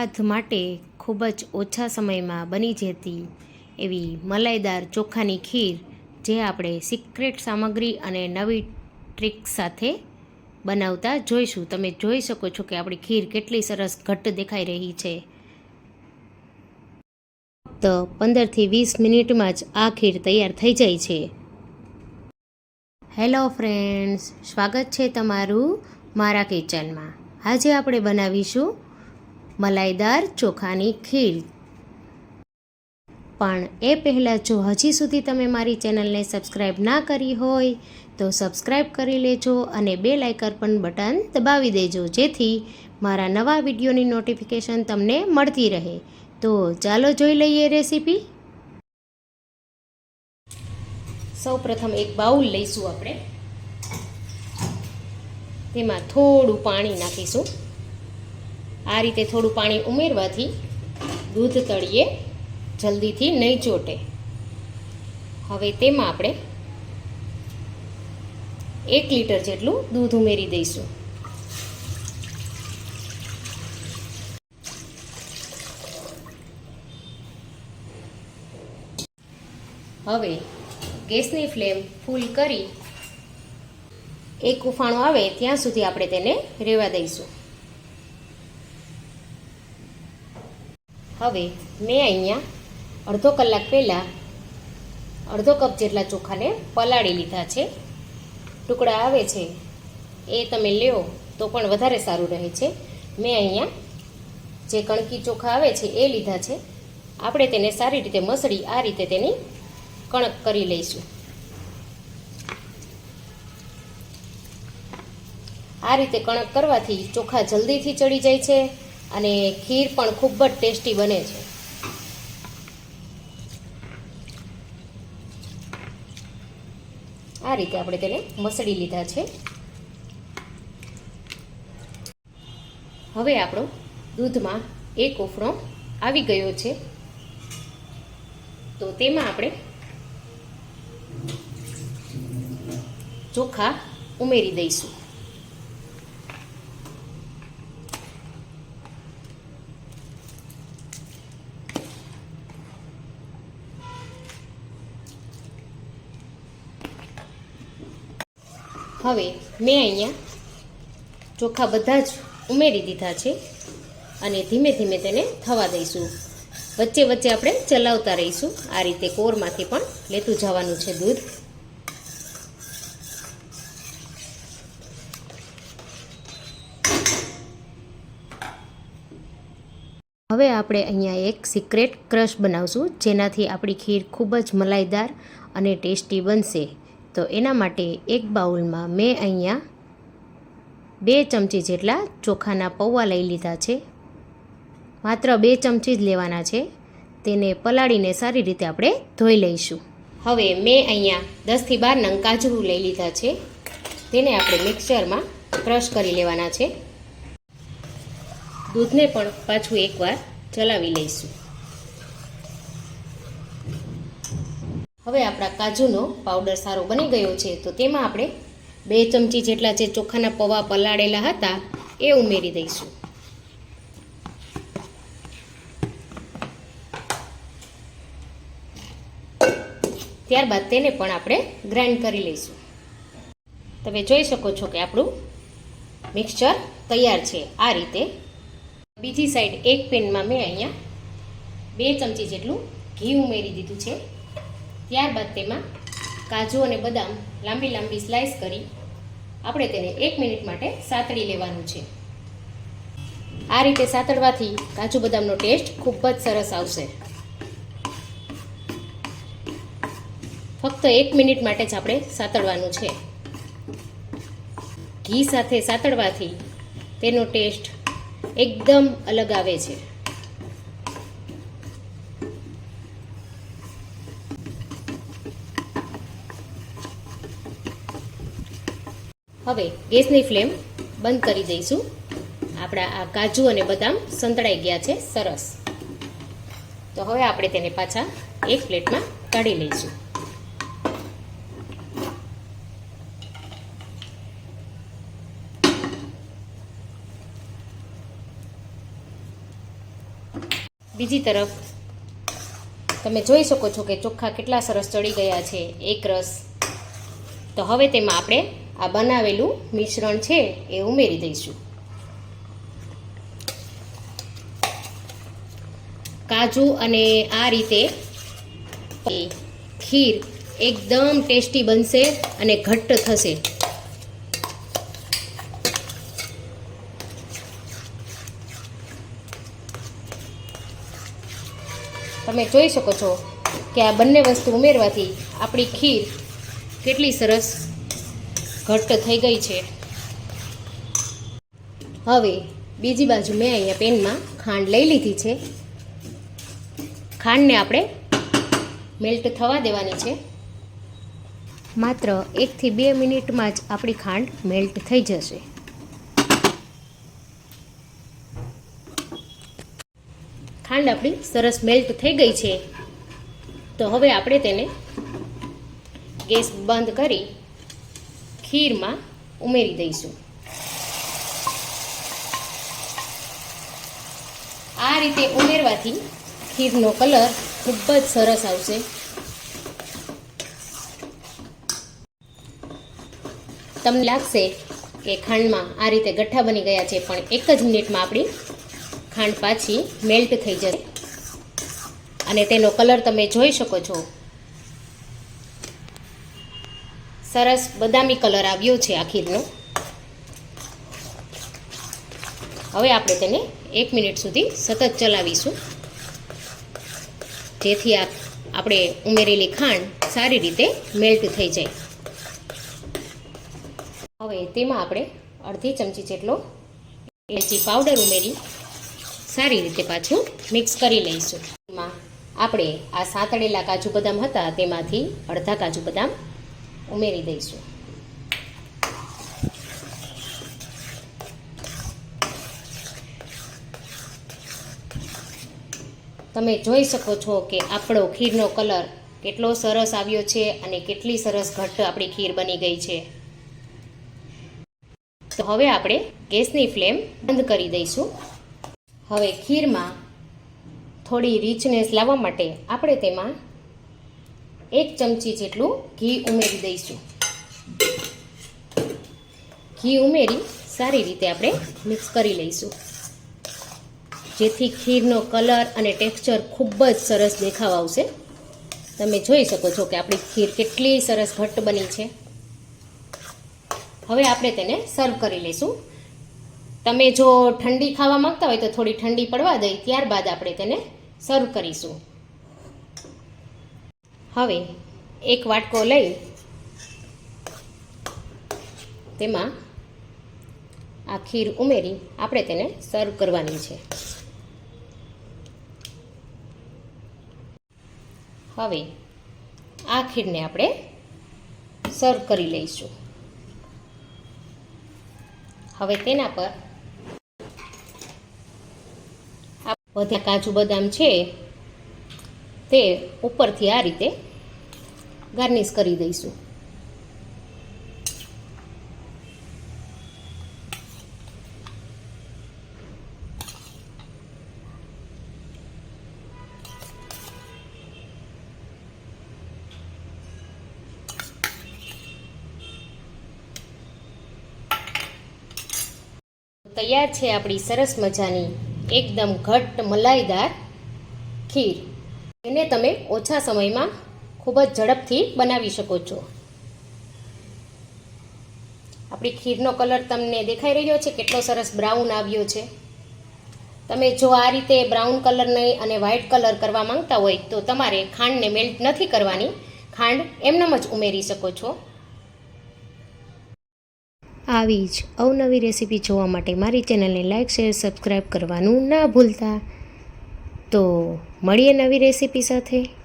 શ્રાદ્ધ માટે ખૂબ જ ઓછા સમયમાં બની જતી એવી મલાઈદાર ચોખાની ખીર જે આપણે સિક્રેટ સામગ્રી અને નવી ટ્રીક સાથે બનાવતા જોઈશું. તમે જોઈ શકો છો કે આપણી ખીર કેટલી સરસ ઘટ્ટ દેખાઈ રહી છે. ફક્ત પંદરથી વીસ મિનિટમાં જ આ ખીર તૈયાર થઈ જાય છે. હેલો ફ્રેન્ડ્સ, સ્વાગત છે તમારું મારા કિચનમાં. આજે આપણે બનાવીશું મલાઈદાર ચોખાની ખીર. પણ એ પહેલાં જો હજી સુધી તમે મારી ચેનલને સબસ્ક્રાઈબ ના કરી હોય, તો સબસ્ક્રાઈબ કરી લેજો અને બે લાઇકર પણ બટન દબાવી દેજો, જેથી મારા નવા વિડીયોની નોટિફિકેશન તમને મળતી રહે. તો ચાલો જોઈ લઈએ રેસીપી. સૌ પ્રથમ એક બાઉલ લઈશું આપણે. તેમાં થોડું પાણી નાખીશું. આ રીતે થોડું પાણી ઉમેરવાથી દૂધ તળીએ જલ્દીથી નહીં ચોટે. હવે તેમાં આપણે એક લીટર જેટલું દૂધ ઉમેરી દઈશું. હવે ગેસની ફ્લેમ ફૂલ કરી એક ઉફાણો આવે ત્યાં સુધી આપણે તેને રેવા દઈશું. હવે મેં અહીંયા અડધો કલાક પહેલાં અડધો કપ જેટલા ચોખાને પલાળી લીધા છે. ટુકડા આવે છે. એ તમે લ્યો, તો પણ વધારે સારું રહે છે. મેં અહીંયા જે કણકી ચોખા આવે છે, એ લીધા છે. આપણે તેને સારી રીતે મસળી આ રીતે તેની કણક કરી લઈશું. આ રીતે કણક કરવાથી ચોખા જલ્દીથી ચડી જાય છે. અને ખીર પણ ખૂબ જ ટેસ્ટી બને છે. આ રીતે આપણે તેને મસળી લીધા છે. હવે આપણો દૂધમાં એક ઉફણો આવી ગયો છે. તો તેમાં આપણે ચોખા ઉમેરી દઈશું. હવે મેં અહીંયા ચોખા બધા જ ઉમેરી દીધા છે અને ધીમે ધીમે તેને થવા દઈશું. વચ્ચે વચ્ચે આપણે ચલાવતા રહીશું. આ રીતે કોરમાંથી પણ લેતું જવાનું છે દૂધ. હવે આપણે અહીંયા એક સિક્રેટ ક્રશ બનાવશું. જેનાથી આપણી ખીર ખૂબ જ મલાઈદાર અને ટેસ્ટી બનશે. તો એના માટે એક બાઉલમાં મેં અહીંયા બે ચમચી જેટલા ચોખાના પૌવા લઈ લીધા છે. માત્ર બે ચમચી જ લેવાના છે. તેને પલાળીને સારી રીતે આપણે ધોઈ લઈશું. હવે મેં અહીંયા દસથી બાર નંગ કાજુ લઈ લીધા છે. તેને આપણે મિક્સરમાં ક્રશ કરી લેવાના છે. દૂધને પણ પાછું એકવાર ચલાવી લઈશું. હવે આપણા કાજુનો પાવડર સારો બની ગયો છે, તો તેમાં આપણે બે ચમચી જેટલા જે ચોખાના પૌવા પલાળેલા હતા, એ ઉમેરી દઈશું. ત્યારબાદ તેને પણ આપણે ગ્રાઇન્ડ કરી લઈશું. તમે જોઈ શકો છો કે આપણું મિક્સચર તૈયાર છે, આ રીતે. બીજી સાઈડ એક પેનમાં મેં અહીંયા બે ચમચી જેટલું ઘી ઉમેરી દીધું છે. ત્યારબાદ તેમાં કાજુ અને બદામ લાંબી લાંબી સ્લાઇસ કરી આપણે તેને એક મિનિટ માટે સાતળી લેવાનું છે. આ રીતે સાતળવાથી કાજુ બદામનો ટેસ્ટ ખૂબ જ સરસ આવશે. ફક્ત એક મિનિટ માટે જ આપણે સાતળવાનું છે. ઘી સાથે સાતળવાથી તેનો ટેસ્ટ એકદમ અલગ આવે છે. હવે ગેસની ફ્લેમ બંધ કરી દઈશું. આપણા આ કાજુ અને બદામ સંતળાઈ ગયા છે, સરસ. તો હવે આપણે તેને પાછા એક પ્લેટમાં કાઢી લઈશું. બીજી તરફ, તમે જોઈ શકો છો કે ચોખ્ખા કેટલા સરસ ચડી ગયા છે, એક રસ. તો હવે તેમાં આપણે આ બનાવેલું મિશ્રણ છે એ ઉમેરી દઈશું. કાજુ અને આ રીતે ખીર એકદમ ટેસ્ટી બનશે અને ઘટ્ટ થશે. તમે જોઈ શકો છો કે આ બંને વસ્તુ ઉમેરવાથી આપણી ખીર કેટલી સરસ ઘટ્ટ થઈ ગઈ છે. હવે બીજી બાજુ મેં અહીંયા પેનમાં ખાંડ લઈ લીધી છે. ખાંડને આપણે મેલ્ટ થવા દેવાની છે. માત્ર એકથી બે મિનિટમાં જ આપણી ખાંડ મેલ્ટ થઈ જશે. ખાંડ આપણી સરસ મેલ્ટ થઈ ગઈ છે. તો હવે આપણે તેને ગેસ બંધ કરી ખીરમાં ઉમેરી દઈશું. આ રીતે ઉમેરવાથી ખીરનો કલર ખૂબ જ સરસ આવશે. તમને લાગશે કે ખાંડમાં આ રીતે ગઠ્ઠા બની ગયા છે, પણ એક જ મિનિટમાં આપણી ખાંડ પાછી મેલ્ટ થઈ જશે. અને તેનો કલર તમે જોઈ શકો છો. સરસ બદામી કલર આવ્યો છે આ ખીરનો. હવે આપણે તેને એક મિનિટ સુધી સતત ચલાવીશું. જેથી આ આપણે ઉમેરેલી ખાંડ સારી રીતે મેલ્ટ થઈ જાય. હવે તેમાં આપણે અડધી ચમચી જેટલો એલચી પાવડર ઉમેરી સારી રીતે પાછું મિક્સ કરી લઈશું. એમાં આપણે આ સાતળેલા કાજુ બદામ હતા તેમાંથી અડધા કાજુ બદામ ઉમેરી દઈશું. તમે જોઈ શકો છો કે આપણો ખીરનો કલર કેટલો સરસ આવ્યો છે અને કેટલી સરસ ઘટ્ટ આપણી ખીર બની ગઈ છે. તો હવે આપણે ગેસની ફ્લેમ બંધ કરી દઈશું. હવે ખીરમાં થોડી રીચનેસ લાવવા માટે આપણે તેમાં એક ચમચી જેટલું ઘી ઉમેરી દઈશું. ઘી ઉમેરી સારી રીતે આપણે મિક્સ કરી લઈશું. જેથી ખીરનો કલર અને ટેક્સચર ખૂબ જ સરસ દેખાવ આવશે. તમે જોઈ શકો છો કે આપણી ખીર કેટલી સરસ ઘટ્ટ બની છે. હવે આપણે તેને સર્વ કરી લઈશું. તમે જો ઠંડી ખાવા માંગતા હોય તો થોડી ઠંડી પડવા દઈ, ત્યારબાદ આપણે તેને સર્વ કરીશું. હવે એક વાટકો લઈ તેમાં આ ખીર ઉમેરી આપણે તેને સર્વ કરવાની છે. હવે આ ખીરને આપણે સર્વ કરી લઈશું. હવે તેના પર બધા કાજુ બદામ છે તે ઉપરથી આ રીતે ગાર્નિશ કરી દઈશું. તૈયાર છે આપણી સરસ મજાની એકદમ ઘટ્ટ મલાઈદાર ખીર. એને તમે ઓછા સમયમાં ખૂબ જ ઝડપથી બનાવી શકો છો. આપણી ખીરનો કલર તમને દેખાઈ રહ્યો છે, કેટલો સરસ બ્રાઉન આવ્યો છે. તમે જો આ રીતે બ્રાઉન કલર નહીં અને વ્હાઇટ કલર કરવા માંગતા હોય, તો તમારે ખાંડને મેલ્ટ નથી કરવાની. ખાંડ એમનેમ જ ઉમેરી શકો છો. આવી જ અવનવી રેસીપી જોવા માટે મારી ચેનલને લાઇક શેર સબસ્ક્રાઈબ કરવાનું ના ભૂલતા. તો મળીએ નવી રેસીપી સાથે.